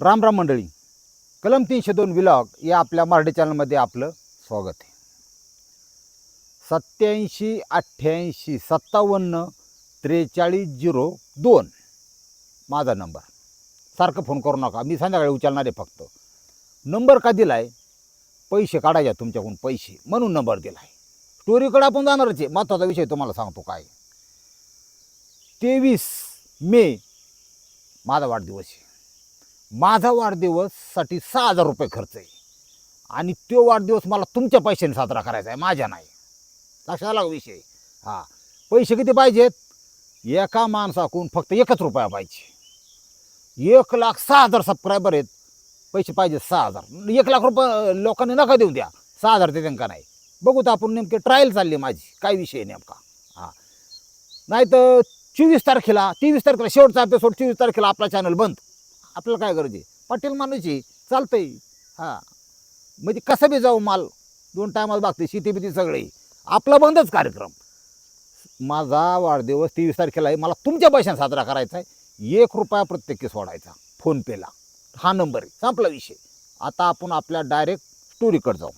राम राम मंडळी. कलम तीनशे दोन विलॉग या आपल्या मराठी चॅनलमध्ये आपलं स्वागत आहे. सत्याऐंशी अठ्ठ्याऐंशी सत्तावन्न त्रेचाळीस झिरो दोन. माझा नंबर. सारखं फोन करू नका. मी संध्याकाळी उचलणार आहे फक्त. नंबर का दिला आहे पैसे काढायचे तुमच्याकडून पैसे. म्हणून नंबर दिला आहे स्टोरीकडे आपण जाणारच आहे. महत्त्वाचा विषय तुम्हाला सांगतो काय. तेवीस मे माझा वाढदिवस आहे. माझा वाढदिवससाठी सहा हजार रुपये खर्च आहे. आणि तो वाढदिवस मला तुमच्या पैशाने साजरा करायचा आहे माझ्या नाही. लक्षात आला विषय हां. पैसे किती पाहिजेत? एका माणसाकडून फक्त एकच रुपया पाहिजे. एक लाख सहा हजार सबस्क्रायबर आहेत. पैसे पाहिजेत सहा हजार. एक लाख रुपये लोकांनी नका देऊ द्या. सहा हजार ते त्यांना नाही? बघू तर आपण नेमके ट्रायल चालली माझी. काय विषय नेमका? हां. नाही तर चोवीस तारखेला तेवीस तारखेला शेवटचा एपिसोड चोवीस तारखेला आपला चॅनल बंद. आपल्याला काय गरज आहे? पाटील माणूस आहे चालतंय. हां. म्हणजे कसं बी जाऊ माल दोन टायमाला बघते शेती बिती सगळे. आपला बंदच कार्यक्रम. माझा वाढदिवस तेवीस तारखेला आहे. मला तुमच्या पैशाने साजरा करायचा आहे एक रुपया प्रत्येकी सोडायचा. फोनपेला. हा नंबर आहे. संपला विषय. आता आपण आपल्या डायरेक्ट स्टोरीकडे जाऊ.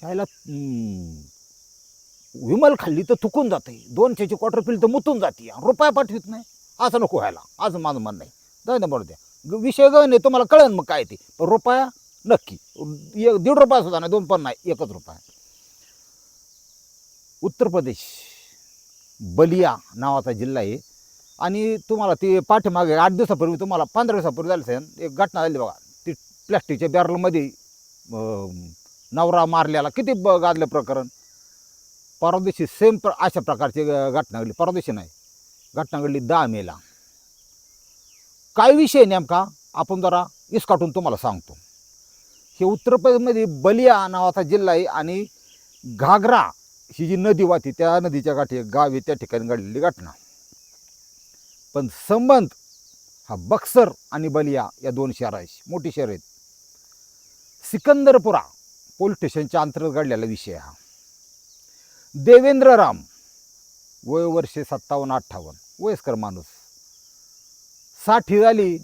त्याला विमल खाल्ली तर थुकून जाते दोनशेची क्वार्टर पिल तर मुतून जाते रुपया पाठवित नाही. असं नको व्हायला. असं माझं म्हणणं नाही जाऊ दे द्या. विषय ग नाही तुम्हाला कळेल मग काय ते. पण रुपया नक्की. एक दीड रुपया सुद्धा नाही दोन पण नाही एकच रुपया उत्तर प्रदेश बलिया नावाचा जिल्हा आहे. आणि तुम्हाला ते पाठीमागे आठ दिवसापूर्वी तुम्हाला पंधरा दिवसापूर्वी झालं असेल एक घटना झाली बघा. ती प्लॅस्टिकच्या बॅरलमध्ये नवरा मारल्याला किती गाजलं प्रकरण. परदेशी सेम प्र अशा प्रकारची घटना घडली. परदेशी नाही. घटना घडली दहा मेला. काय विषय नेमका? आपण जरा इसकाटून तुम्हाला सांगतो. हे उत्तर प्रदेशमध्ये बलिया नावाचा जिल्हा आहे आणि घागरा ही जी नदी वाहती त्या नदीच्या गाठी गाव आहे त्या ठिकाणी घडलेली घटना. पण संबंध हा बक्सर आणि बलिया या दोन शहराशी मोठी शहर आहेत. सिकंदरपुरा पोलीस स्टेशनच्या अंतर्गत घडलेला विषय हा. देवेंद्र राम वय वर्षे सत्तावन्न अठ्ठावन्न वयस्कर माणूस. साठी झाली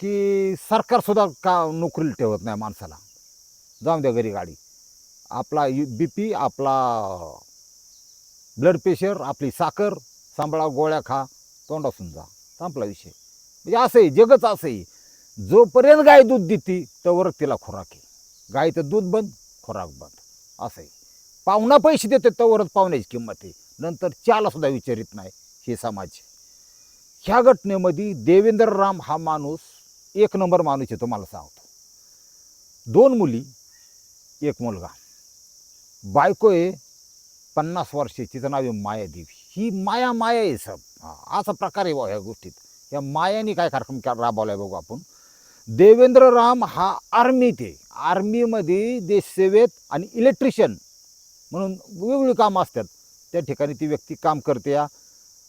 की सरकारसुद्धा का नोकरीला ठेवत नाही माणसाला. जाऊन द्या घरी गाडी. आपला यू बी पी आपला ब्लड प्रेशर आपली साखर सांभाळा गोळ्या खा तोंडासून जा. संपला विषय. म्हणजे असं आहे जगच असं आहे जोपर्यंत गाय दूध देते तोवर तिला खुराक आहे. गायचं दूध बंद खुराक बंद. असं आहे पाहुणा पैसे देते तोवरच पाहुण्याची किंमत आहे. नंतर चाला सुद्धा विचारित नाही हे समाज. ह्या घटनेमध्ये देवेंद्र राम हा माणूस एक नंबर माणूस आहे तुम्हाला सांगतो. दोन मुली एक मुलगा. बायको आहे पन्नास वर्षाची तिचं नाव आहे मायादेवी. ही माया माया आहे सब. असा प्रकार आहे बा ह्या गोष्टीत. या मायाने काय कार्यक्रम राबवला आहे बघू आपण. देवेंद्र राम हा आर्मीत आहे आर्मीमध्ये देशसेवेत आणि इलेक्ट्रिशियन म्हणून वेगवेगळी कामं असतात. त्या ठिकाणी ती व्यक्ती काम करते या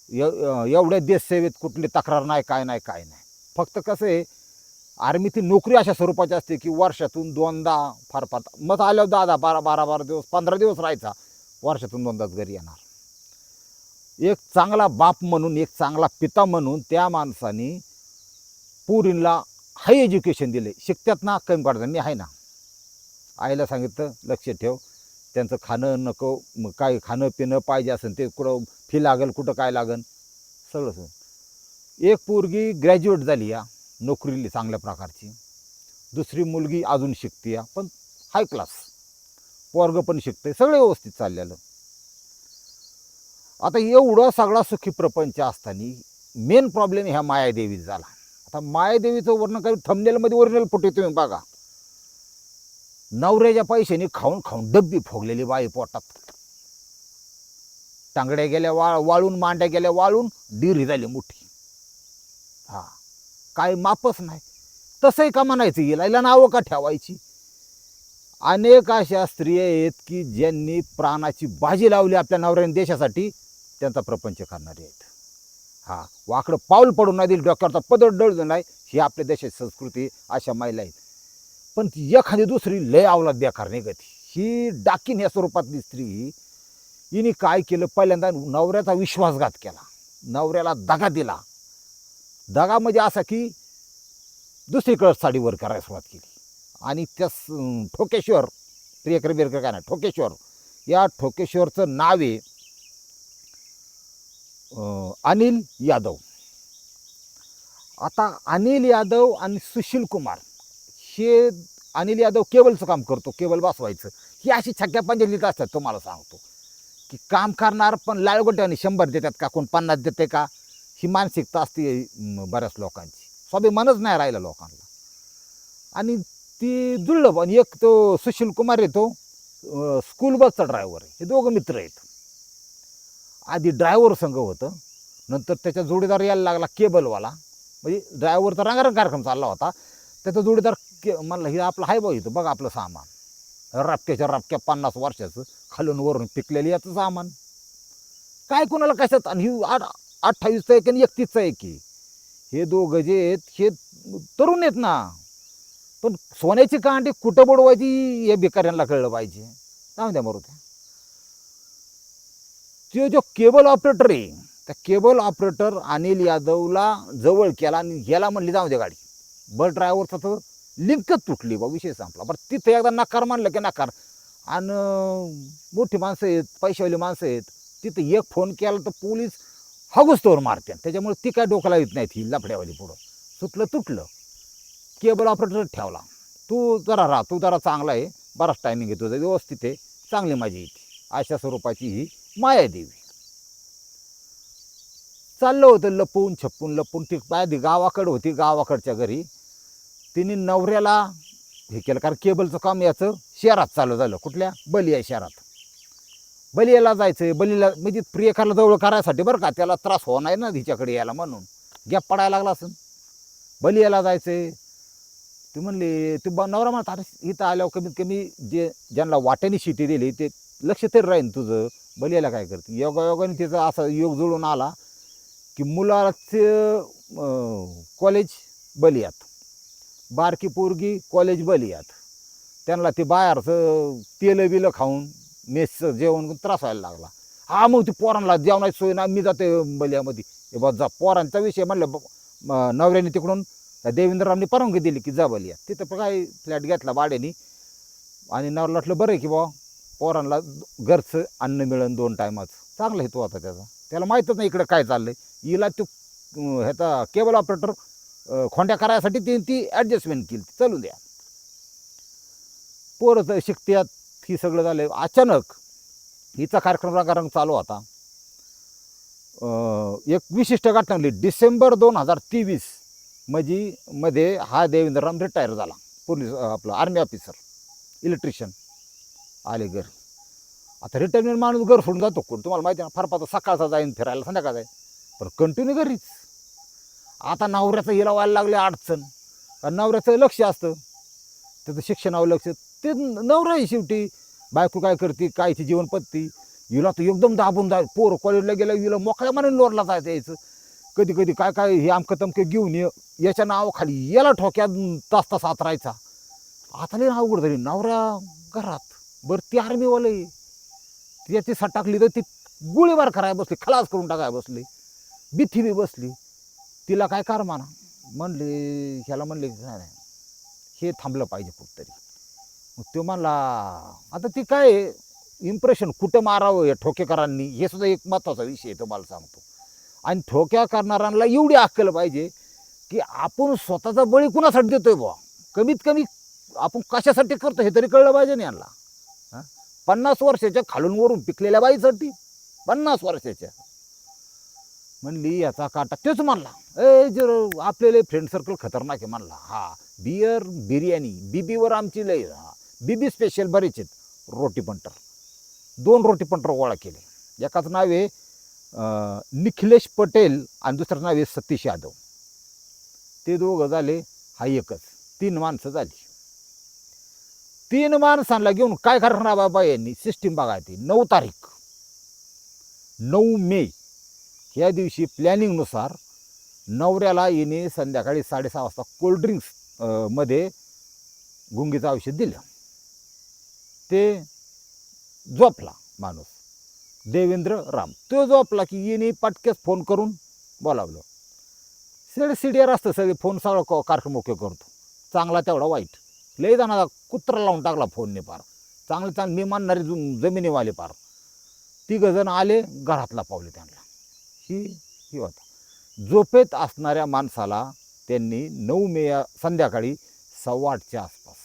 एवढ्या देशसेवेत कुठली तक्रार नाही काय नाही काय नाही. फक्त कसं आहे आर्मीची नोकरी अशा स्वरूपाची असते की वर्षातून दोनदा फार फार मग आल्यावर दहा दहा बारा बारा बारा दिवस पंधरा दिवस राहायचा वर्षातून दोनदाच घरी येणार. एक चांगला बाप म्हणून एक चांगला पिता म्हणून त्या माणसाने पुरीला हाय एज्युकेशन दिले. शिकत्यात ना कमी पडतात. मी आहे ना. आईला सांगितलं लक्ष ठेव. त्यांचं खाणं नको मग काय खाणं पिणं पाहिजे असेल ते कुठं फी लागेल कुठं काय लागेल? सगळं सगळं. एक पोरगी ग्रॅज्युएट झाली या नोकरीली चांगल्या प्रकारची. दुसरी मुलगी अजून शिकते या पण हाय क्लास पोरग पण शिकते सगळं व्यवस्थित चाललेलं. आता एवढं सगळा सुखी प्रपंच असताना मेन प्रॉब्लेम ह्या मायादेवीत झाला. आता मायादेवीचं वर्णन काही थंबनेलमध्ये ओरिजिनल फोटो तुम्ही बघा. नवऱ्याच्या पैशाने खाऊन खाऊन डब्बी फोगलेली बाई पोटात. टांगड्या गेल्या वा वाळून मांड्या गेल्या वाळून डिरी झाली मोठी. हा काय मापच नाही. तसंही का म्हणायचं हिला हिला नावं का ठेवायची? अनेक अशा स्त्रिया आहेत की ज्यांनी प्राणाची बाजी लावली आपल्या नवऱ्याने देशासाठी त्यांचा प्रपंच करणारे आहेत. हा वाकडं पाऊल पडून नाही दिली डॉक्टरचा पदर डळलं नाही ही आपल्या देशाची संस्कृती अशा महिला आहेत. पण ती एखादी दुसरी लय अवलाद बेकार गती ही डाकीन या स्वरूपातली स्त्री हिने काय केलं? पहिल्यांदा नवऱ्याचा विश्वासघात केला. नवऱ्याला दगा दिला. दगा म्हणजे असा की दुसरीकडं साडी वर करायला सुरुवात केली. आणि त्या ठोकेश्वर प्रियकर बिरकर काय ना ठोकेश्वर. या ठोकेश्वरचं नाव आहे अनिल यादव. आता अनिल यादव आणि सुशील कुमार. हे अनिल यादव केबलचं काम करतो केबल बसवायचं. ही अशी छक्क्या पंजलीत असतात तुम्हाला सांगतो. की काम करणार पण लाळगोट्याने शंभर देतात का कोण पन्नास देते का? ही मानसिकता असते बऱ्याच लोकांची. स्वाभिमानच नाही राहिला लोकांना. आणि ती जुळलं पण एक तो सुशील कुमार आहे तो स्कूल बसचा ड्रायव्हर आहे. हे दोघं मित्र आहेत. आधी ड्रायव्हर संघ होतं. नंतर त्याच्या जोडीदार यायला लागला केबलवाला. म्हणजे ड्रायव्हरचा रंगारंग कार्यक्रम चालला होता. त्याचा जोडीदार के म्हणलं हे आपलं हाय भाऊ इथं बघा आपलं सामान. रापक्याच्या रापक्या पन्नास वर्षाचं खालून वरून पिकलेलं याचं सामान. काय कोणाला कशात? आणि ही आठ अठ्ठावीसचं आहे की एकतीसचं एक की? हे दोघं जे आहेत हे तरुण आहेत ना. पण सोन्याची कांडी कुठं बुडवायची हे भिकाऱ्यांना कळलं पाहिजे. जाऊ द्या मरू तो जो केबल ऑपरेटर आहे त्या केबल ऑपरेटर अनिल यादवला जवळ केला आणि याला म्हणली जाऊ द्या गाडी. बस ड्रायव्हरचा तर लिंक तुटली बा विषय संपला. बरं तिथं एकदा नकार मानलं की नकार. आणि मोठी माणसं आहेत पैशावाली माणसं आहेत. तिथं एक फोन केला तर पोलीस हगुस्तोवर मारते त्याच्यामुळे ती काय डोक्याला येत नाही ती लफड्यावाली पुढं सुटलं तुटलं. केबल ऑपरेटर ठेवला. तू जरा राहा तू जरा चांगला आहे. बराच टायमिंग आहे तुझं व्यवस्थित आहे. चांगली माझी येते अशा स्वरूपाची ही मायादेवी चाललं होतं लपून छपून लपून. ती पाय गावाकडं होती गावाकडच्या घरी. तिने नवऱ्याला हे केलं कारण केबलचं काम याचं शहरात चालू झालं. कुठल्या? बलिया शहरात. बलियाला जायचं बलीला म्हणजे प्रियकाला जवळ करायसाठी बरं का त्याला त्रास होणार ना तिच्याकडे यायला म्हणून. गॅप पडायला लागला असं बलियाला जायचं ते म्हणले ते ब नवरा म्हणत अरे इथं आल्यावर कमीत कमी जे ज्यांना वाट्याने शिटी दिली ते लक्ष तरी राहीन तुझं. बलियाला काय करते? योगायोगाने तिचा असा योग जुळून आला की मुलाचं कॉलेज बलियात. बारकी पोरगी कॉलेज बलियात त्यांना ते बाहेरचं तेलं बिलं खाऊन मेसचं जेवण त्रास व्हायला लागला. हा मग ती पोरांना जेवणाची सोय ना मी जाते बलियामध्ये. हे बघ जा. पोरांचा विषय म्हणलं नवऱ्याने तिकडून देवेंद्ररामने परवानगी दिली की जा बलिया. तिथं काय फ्लॅट घेतला भाड्यानी. आणि नवऱ्याला वाटलं बरं आहे की बा पोरांना घरचं अन्न मिळेल दोन टायमाचं चांगला हेतू होता त्याचा. त्याला माहीतच नाही इकडं काय चाललंय. हिला तो ह्याचा केबल ऑपरेटर खोंड्या करायसाठी ती ती ॲडजस्टमेंट केली. चालू द्या. पोरं तर शिकत्यात ही सगळं झालं अचानक हिचा कार्यक्रम रंगारंग चालू होता. एक विशिष्ट घटना घडली. डिसेंबर दोन हजार तेवीस म्हणजे मध्ये हा देवेंद्रराम रिटायर झाला. पोलीस आपलं आपला आर्मी ऑफिसर इलेक्ट्रिशियन आले घर. आता रिटायरमेंट माणूस घर सोडून जातो कोण? तुम्हाला माहिती आहे ना फार पाहतो सकाळचा जाईन फिरायला संध्याकाळ जाईन. पण कंटिन्यू घरीच. आता नवऱ्याचं हिला व्हायला लागले अडचण. कारण नवऱ्याचं लक्ष असतं. त्याचं शिक्षणावर लक्ष ते नवरा आहे शेवटी बायको काय करते काय ती जीवनपत्ती हिला तर एकदम दाबून जा पोरं कॉलेजला गेलं हिला मोकळ्या माने लोरला जायचं यायचं. कधी कधी काय काय हे आमकं तमकं घेऊन ये याच्या नावाखाली याला ठोक्यात तास तास आत राहायचा आता लई अवघड झाली. नवऱ्या घरात. बरं ती आर्मीवाले त्याची सट टाकली तर ती गोळीबार करायला बसली खलास करून टाकायला बसली. बिथी बी बसली. तिला काय कार माना म्हणले ह्याला म्हणले नाही नाही हे थांबलं पाहिजे कुठतरी. मग तो म्हणला आता ती काय इम्प्रेशन कुठं मारावं या ठोकेकरांनी? हे सुद्धा एक महत्त्वाचा विषय आहे तुम्हाला सांगतो. आणि ठोक्या करणाऱ्यांना एवढी अक्कल पाहिजे की आपण स्वतःचा बळी कुणासाठी देतोय बुवा? कमीत कमी आपण कशासाठी करतो हे तरी कळलं पाहिजे ना यांना. हां? पन्नास वर्षाच्या खालून वरून पिकलेल्या बाईसाठी. पन्नास वर्षाच्या. म्हणली याचा काटा. तेच म्हणला ए जर आपल्याला फ्रेंड सर्कल खतरनाक आहे म्हणला हा बियर बिर्याणी बीबीवर आमची लय हा बीबी स्पेशल बरेच आहेत. रोटी पंटर दोन रोटी पंटर गोळा केले. एकाचं नाव आहे निखिलेश पटेल आणि दुसरं नाव आहे सतीश यादव. ते दोघं झाले हा एकच तीन माणसं झाली. तीन माणसांना घेऊन काय करणार बाबा यांनी? सिस्टीम बघायची नऊ तारीख नऊ मे. ह्या दिवशी प्लॅनिंगनुसार नवऱ्याला येणे संध्याकाळी साडेसहा वाजता कोल्ड्रिंक्समध्ये गुंगीचं औषध दिलं. ते झोपला माणूस देवेंद्र राम. तो झोपला की येणे पटकेच फोन करून बोलावलं. सगळे सिडियर असतं सगळे फोन सगळं क- कार्यक्रम ओके करतो. चांगला तेवढा वाईट. लय जाणार कुत्रा लावून टाकला फोनने पार. चांगले चांगले मी मानणारे जमिनीवाले पार. तिघं जण आले घरातला पावले त्यांना. ही ही होता. झोपेत असणाऱ्या माणसाला त्यांनी नऊ मे या संध्याकाळी सव्वा आठच्या आसपास.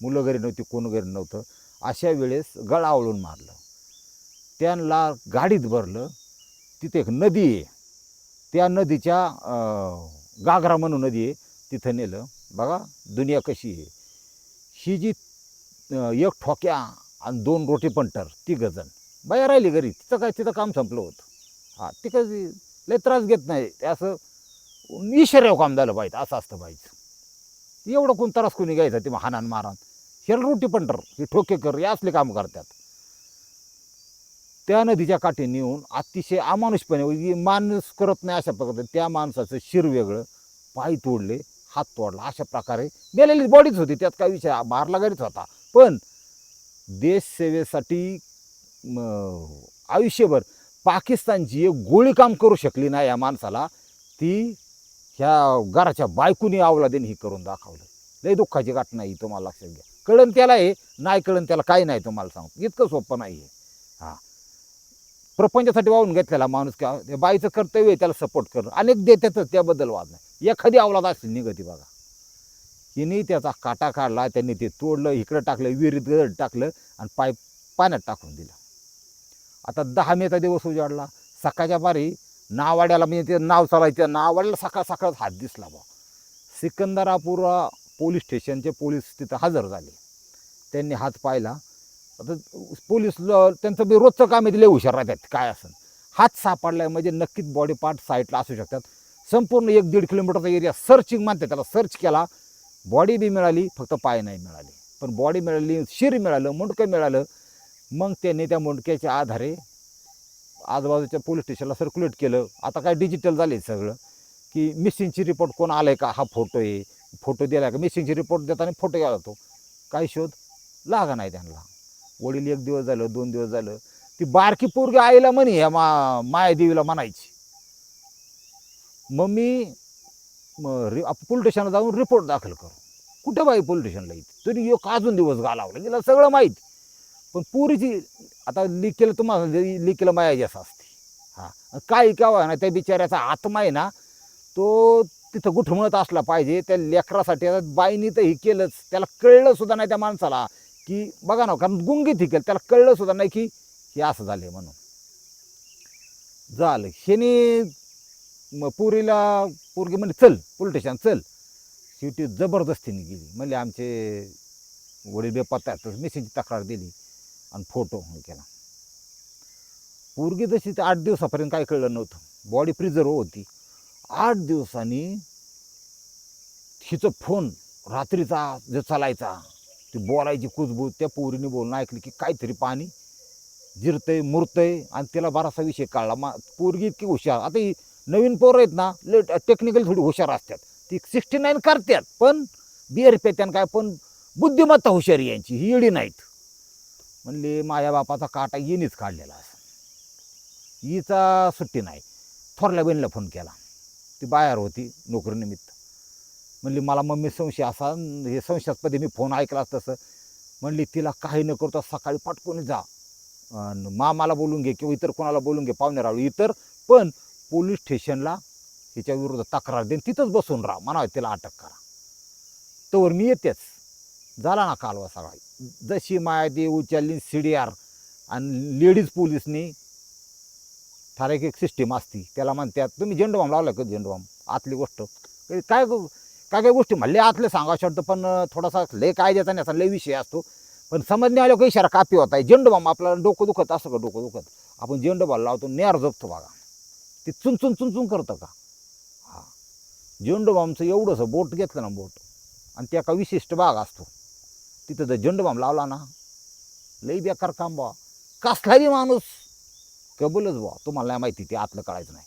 मुलं घरी नव्हती कोण घरी नव्हतं अशा वेळेस गळ आवळून मारलं. त्यांना गाडीत भरलं. तिथे एक नदी आहे. त्या नदीच्या गागरा म्हणून नदी आहे. तिथं नेलं. बघा दुनिया कशी आहे. ही जी एक ठोक्या आणि दोन रोटी पंटर ती गजन. बाया राहिली घरी. तिचं काय तिथं काम संपलं होतं. हां ते लय त्रास घेत नाही. ते असं इशाऱ्यावर काम झालं पाहिजे असं असतं पाहिजे. एवढं कोण त्रास कोणी घ्यायचा ते हानान मारान. ह्याला रोटी पंटर हे ठोकेकर हे असले काम करतात. त्या नदीच्या काठी नेऊन अतिशय अमानुषपणे म्हणजे माणूस करत नाही अशा प्रकारे त्या माणसाचं शिर वेगळं पाय तोडले हात तोडला अशा प्रकारे गेलेली बॉडीच होती त्यात काय विषय मारला गाडीच होता. पण देशसेवेसाठी आयुष्यभर पाकिस्तानची एक गोळी काम करू शकली नाही या माणसाला ती ह्या घराच्या बायकोनी देणे ही करून दाखवलं. लय दुःखाची घटना ही तुम्हाला लक्षात घ्या. कळण त्याला आहे नाही कळण त्याला काही नाही तुम्हाला सांगतो. इतकं सोपं नाही आहे. हां. प्रपंचासाठी वाहून घेतलेला माणूस का त्या बाईचं कर्तव्य आहे त्याला सपोर्ट करणं. अनेक देतातच त्याबद्दल वाद नाही. एखादी अवलाद असेल निगती बघा. हिने त्याचा काटा काढला त्यांनी ते तोडलं इकडं टाकलं विहिरीत गड टाकलं आणि पाय पाण्यात टाकून दिलं. आता दहा मेचा दिवस उजाडला. सकाळच्या बारी नावाड्याला म्हणजे ते नाव चालायचं. नावाड्याला सकाळ सकाळच हात दिसला बा सिकंदरापुरा पोलीस स्टेशनचे पोलीस तिथं हजर झाले. त्यांनी हात पाहिला. आता पोलीस त्यांचं बी रोजचं काम आहे ते हुशार राहतात. काय असं? हात सापडलाय म्हणजे नक्कीच बॉडी पार्ट साईडला असू शकतात. संपूर्ण एक दीड किलोमीटरचा एरिया सर्चिंग मानते त्याला सर्च केला. बॉडी बी मिळाली फक्त पाय नाही मिळाले. पण बॉडी मिळाली शिर मिळालं मुंडकं मिळालं. मग त्यांनी त्या मुंडक्याच्या आधारे आजूबाजूच्या पोलीस स्टेशनला सर्क्युलेट केलं. आता काय डिजिटल झाले सगळं? की मिसिंगची रिपोर्ट कोण आलं आहे का? हा फोटो आहे. फोटो दिला का? मिसिंगची रिपोर्ट देताना फोटो घ्यावा तो. काही शोध लागा नाही त्यांना. वडील एक दिवस झालं दोन दिवस झालं. ती बारकी पोरगी आईला म्हणे या मा मायादेवीला म्हणायची. मग मी पोलीस स्टेशनला जाऊन रिपोर्ट दाखल करू. कुठं बाई पोलीस स्टेशनला येते तरी एक अजून दिवस घालावला गेला सगळं माहीत. पण पुरीची आता लीक केलं तुम्हाला लीक केलं माया असं असते. हां. काय केव्हा ना त्या बिचाऱ्याचा आत्मा आहे ना तो तिथं गुठमळत असला पाहिजे त्या लेकरासाठी आता बाईनी तर हे केलंच. त्याला कळलं सुद्धा नाही त्या माणसाला की बघा ना कारण गुंगीत हे केलं. त्याला कळलं सुद्धा नाही की हे असं झाले म्हणून. झालं. हेने मग पुरीला पोरगी म्हणजे चल पोलीस स्टेशन चल. शेवटी जबरदस्तीने गेली. म्हणजे आमचे वडील बेपत्ता मिसिंगची तक्रार दिली. आणि फोटो हे केला. पोरगी तशी तर आठ दिवसापर्यंत काय कळलं नव्हतं. बॉडी प्रिझर्व होती. आठ दिवसांनी हिचं फोन रात्रीचा जो चालायचा ती बोलायची कुजबूज त्या पोरीने बोलणं ऐकलं की काहीतरी पाणी जिरतंय मुरतंय आणि त्याला बरासा विषय काढला मा पोरगी इतकी हुशार. आता ही नवीन पोरं आहेत ना लेट टेक्निकल थोडी हुशार असतात. ती सिक्स्टी नाईन करतात पण बिअर पेत्यान काय पण बुद्धिमत्ता हुशारी यांची ही येडी नाहीत. म्हणले माझ्या बापाचा काटा येणीच काढलेला असं. हिचा सुट्टी नाही. थोरल्या बहिणीला फोन केला. ती बाहेर होती नोकरीनिमित्त. म्हणली मला मम्मी संशय असा हे संशयास्पदी मी फोन ऐकला तसं. म्हणली तिला काही न करता सकाळी पटकून जा. मामाला बोलून घे किंवा इतर कोणाला बोलून घे पाहुणे राहू इतर पण पोलीस स्टेशनला हिच्या विरुद्ध तक्रार देईन तिथंच बसून राहा. म्हणावं तिला अटक करा. तोवर मी येतेच. झाला ना कालवा सगळा. जशी मायादी उचलली सी डी आर आणि लेडीज पोलिसनी ठराविक एक सिस्टीम असती. त्याला म्हणतात तुम्ही झेंडूबाम लावला का झेंडूबाम आतली गोष्ट. म्हणजे काय काय काय गोष्टी म्हणले आतले सांगा शब्द पण थोडासा लय काय द्यायचा नाही असा लय विषय असतो. पण समजणे आलो काही इशारा कापी होता झेंडूबाम आपल्याला डोकं दुखत असं का डोकं दुखत? आपण झेंडूबाम लावतो नेर जपतो बघा. ते चुनचुन चुनचुन करतं का? हा. झेंडूबामचं एवढंसं बोट घेतलं ना बोट आणि त्या का विशिष्ट भाग असतो. तिथं जर झेंडूबाम लावला ना लई बेकार काम बा कसलाही माणूस कबूलच बा तुम्हाला नाही माहिती ते आतलं कळायचं नाही.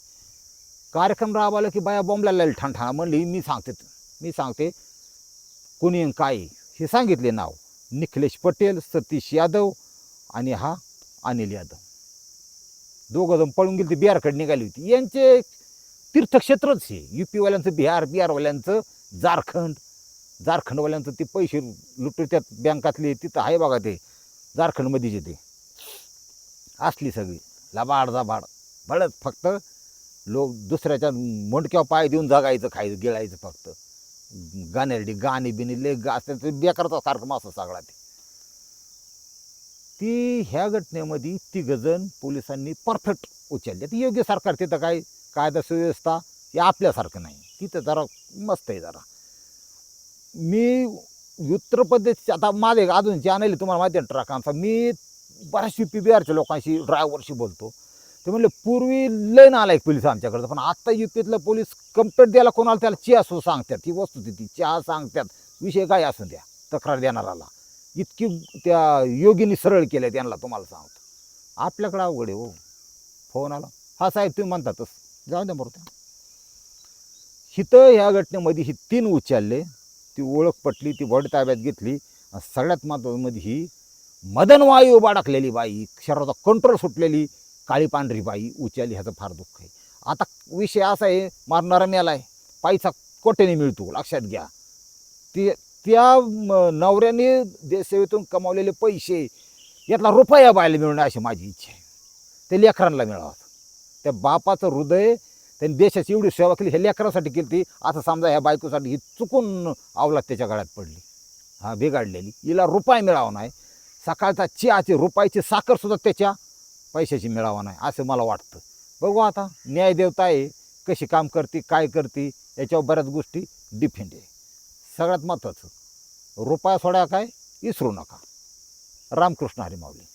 कार्यक्रम राबवला की बाया बॉम्बला ठाणठाणा म्हणली मी सांगते मी सांगते कोणी काय हे सांगितले नाव. निखिलेश पटेल सतीश यादव आणि हा अनिल यादव. दोघं जण पळून गेले ते बिहारकडे निघाली होती. यांचे तीर्थक्षेत्रच हे. यू पीवाल्यांचं बिहार बिहारवाल्यांचं झारखंड झारखंडवाल्यांचं ते पैसे लुटतात बँकातले तिथं आहे बघा ते. झारखंडमध्येचे ते. असली सगळी. लबाड जबाड. बळच फक्त लोक दुसऱ्याच्या मोंडक्यावर पाय देऊन जगायचं खायचं गिळायचं फक्त. गाण्यासाठी गाणी बिणी ले गा असतात बेकारचा सारखं मासा सगळा ते. ती ह्या घटनेमध्ये तिघजण पोलिसांनी परफेक्ट उचलले ती योग्य सरकार तिथं काय कायदा सुव्यवस्था हे आपल्यासारखं नाही. तिथं जरा मस्त आहे जरा. मी उत्तर प्रदेश आता माझे अजून चॅनल आहे तुम्हाला माहिती आहे ट्रकांचा मी बऱ्याच यू पी बिहारच्या लोकांशी ड्रायव्हरशी बोलतो. ते म्हणले पूर्वी लय एक पोलीस आमच्याकडं पण आत्ता युपीतलं पोलीस कंप्लेंट द्यायला कोणाला त्याला चिया असो सांगतात ही वस्तू ती चहा सांगतात विषय काय असू द्या तक्रार देणाराला इतकी त्या योगीने सरळ केलं त्यांना तुम्हाला सांगतो. आपल्याकडं अवघड आहे हो. फोन आला. हा साहेब तुम्ही म्हणतातच. जाऊ द्या बरोबर हिथं ह्या घटनेमध्ये ही तीन उचलले. ती ओळख पटली ती वड ताब्यात घेतली. आणि सगळ्यात महत्त्वामध्ये म्हणजे ही मदनवायू बाळकलेली बाई शरीराचा कंट्रोल सुटलेली काळी पांढरी बाई उचलली ह्याचं फार दुःख आहे. आता विषय असा आहे मारणारा मेलाय पैसा कोट्याने मिळतो लक्षात घ्या. ती त्या नवऱ्याने देशसेवेतून कमावलेले पैसे यातला रुपया बायला मिळणं अशी माझी इच्छा आहे. ते लेकरांना मिळावं. त्या बापाचं हृदय त्यांनी देशाची एवढी सेवा केली हे लेकरासाठी केली ती आता समजा ह्या बायकोसाठी ही चुकून अवलाद त्याच्या गळ्यात पडली. हा बिघडलेली. हिला रुपाय मिळावा नाही. सकाळचा चहाची रुपयाची साखरसुद्धा त्याच्या पैशाची मिळावा नाही असं मला वाटतं. बघू आता न्यायदेवता आहे कशी काम करते काय करते याच्यावर बऱ्याच गोष्टी डिफेंड आहे. सगळ्यात महत्त्वाचं रुपया सोडा काय इसरू नका. रामकृष्ण हरी माऊली.